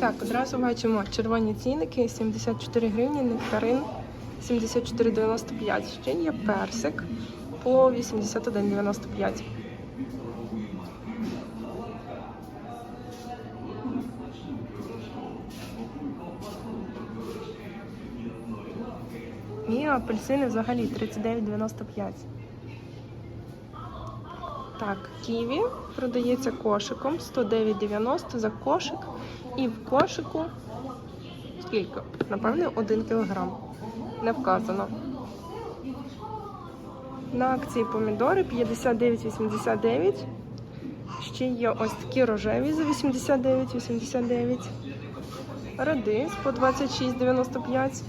Так, одразу бачимо червоні цінники 74 гривні, нектарин 74,95. Ще є персик по 81,95. І апельсини взагалі 39,95. Так, ківі продається кошиком 109,90 за кошик. І в кошику скільки? Напевне, 1 кілограм. Не вказано. На акції помідори 59,89. Ще є ось такі рожеві за 89,89. Радис по 26,95.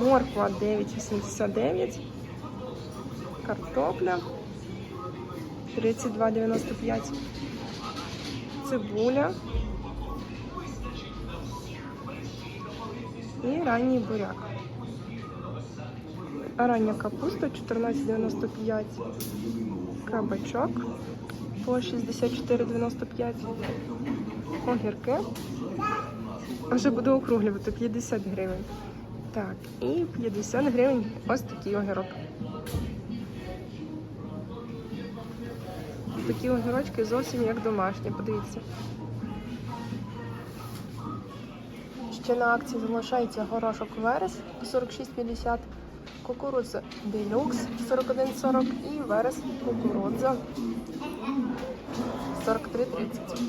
Морква 9,89. Картопля 32,95. Цибуля. І ранній буряк. Рання капуста 14,95. Кабачок по 64,95. Огірки. Вже буду округлювати 50 гривень. Так, і 50 гривень ось такий огірок. Такі огірочки зовсім як домашні, подивіться. Ще на акції залишається горошок верес 46,50, кукурудза делюкс 41,40 і верес кукурудза 43,30.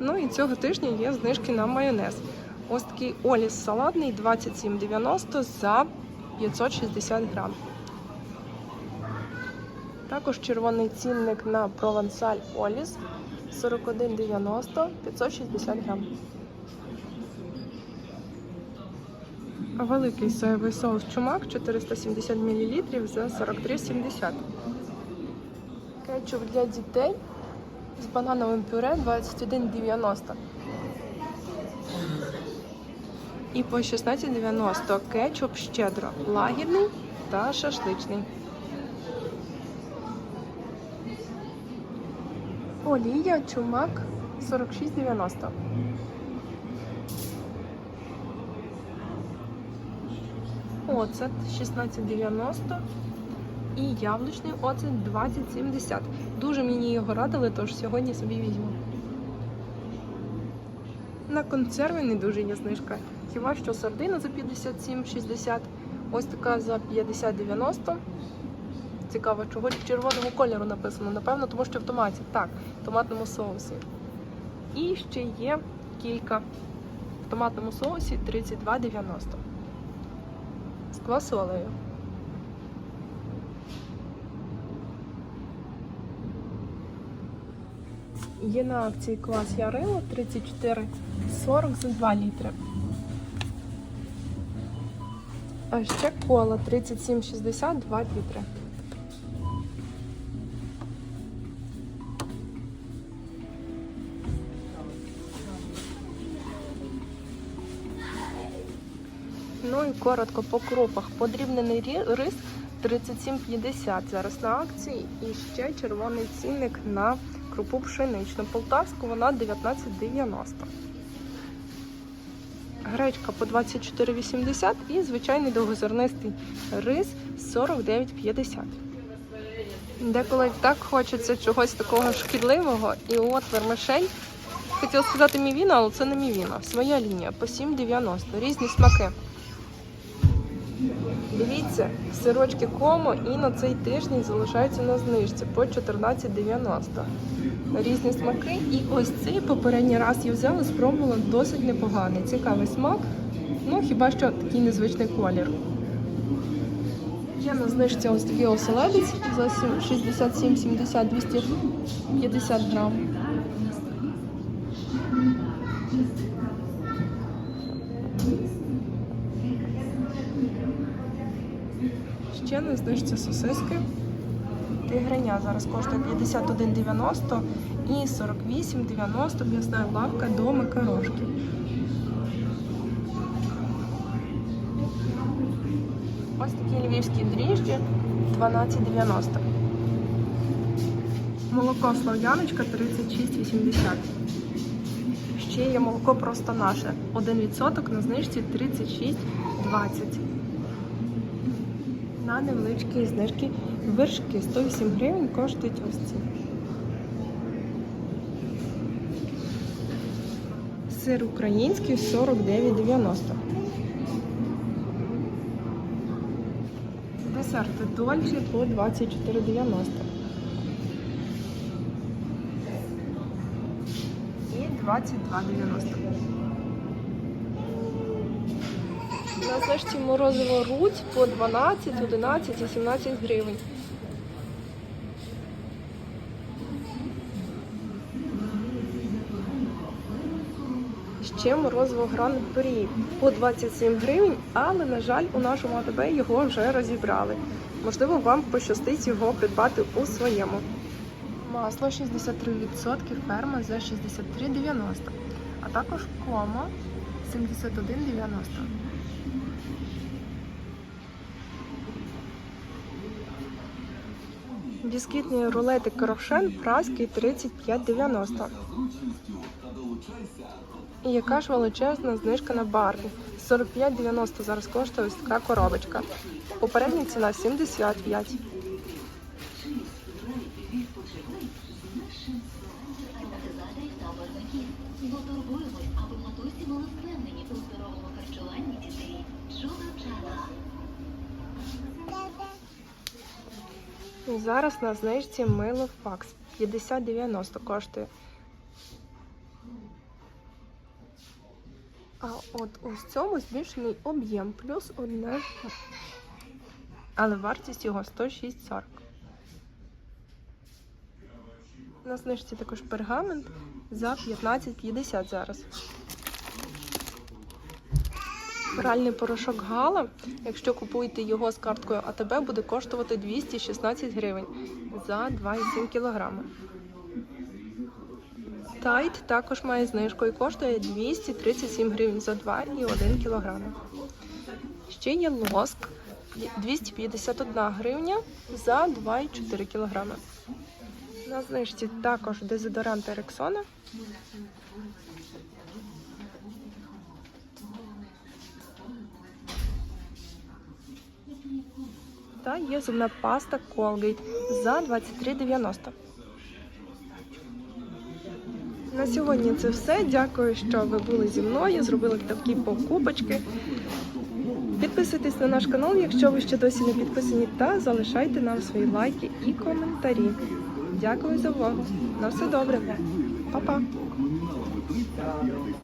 Ну і цього тижня є знижки на майонез. Ось такий оліс салатний 27,90 за 560 грам. Також червоний цінник на провансаль Оліс 41,90 560 грам. Великий соєвий соус чумак 470 мл за 43,70. Кетчуп для дітей з банановим пюре 21,90. І по 16,90 кетчуп щедро лагідний та шашличний. Олія чумак 46,90. Оцет 16,90 і яблучний оцет 20,70. Дуже мені його радили, тож сьогодні собі візьму. На консерви не дуже є знижка. Хіба що сардина за 57,60, ось така за 50,90. Цікаво, чого червоного кольору написано. Напевно, тому що в томаті. Так, в томатному соусі. І ще є кілька в томатному соусі 32,90. З квасолею. Є на акції клас Ярило 34,40 за 2 літри. А ще кола 37,60 2 літри. Ну і коротко по крупах. Подрібнений рис 37,50 зараз на акції. І ще червоний цінник на крупу пшеничну. Полтавську вона 19,90. Гречка по 24,80 і звичайний довгозернистий рис 49,50. Деколи так хочеться чогось такого шкідливого. І от вермишель. Хотіла сказати мівіна, але це не мівіна. Своя лінія по 7,90. Різні смаки. Дивіться, сирочки комо і на цей тиждень залишаються на знижці по 14,90. Різні смаки. І ось цей попередній раз я взяла, спробувала досить непоганий. Цікавий смак. Ну, хіба що такий незвичний колір. Є на знижці ось такий оселедець за 67,70 250 грам. Ще на знижці сосиски. Тигриня зараз коштує 51,90 і 48,90 м'ясна лавка до макарошки. Ось такі львівські дріжджі 12,90. Молоко Слав'яночка 36,80. Ще є молоко просто наше. 1% на знижці 36,20. На невеличкі знижки вершки 108 гривень коштують ось ці. Сир український 49,90. Десерти дольче по 24,90. І 22,90. На знижці морозиво руть по 12, 11 і 17 гривень. Ще морозиво гран прі по 27 гривень, але, на жаль, у нашому АТБ його вже розібрали. Можливо, вам пощастить його придбати у своєму. Масло 63% ферма за 63,90, а також комо 71,90. Бісквітний рулетик Рошен праський 35,90. І яка ж величезна знижка на барві. 45,90 зараз коштує така коробочка. Попередня ціна 75. І зараз на знижці мило факс 50,90 коштує. А от ось цьому збільшений об'єм плюс одне. Але вартість його 106,40. На знижці також пергамент за 15,50 зараз. Пральний порошок Гала, якщо купуєте його з карткою АТБ, буде коштувати 216 гривень за 2,7 кг. Тайт також має знижку і коштує 237 гривень за 2,1 кг. Ще є лоск 251 гривня за 2,4 кг. На знижці також дезодорант Рексона та є зубна паста Colgate за 23,90. На сьогодні це все. Дякую, що ви були зі мною. Зробили такі покупочки. Підписуйтесь на наш канал, якщо ви ще досі не підписані, та залишайте нам свої лайки і коментарі. Дякую за увагу. На все добре. Па-па.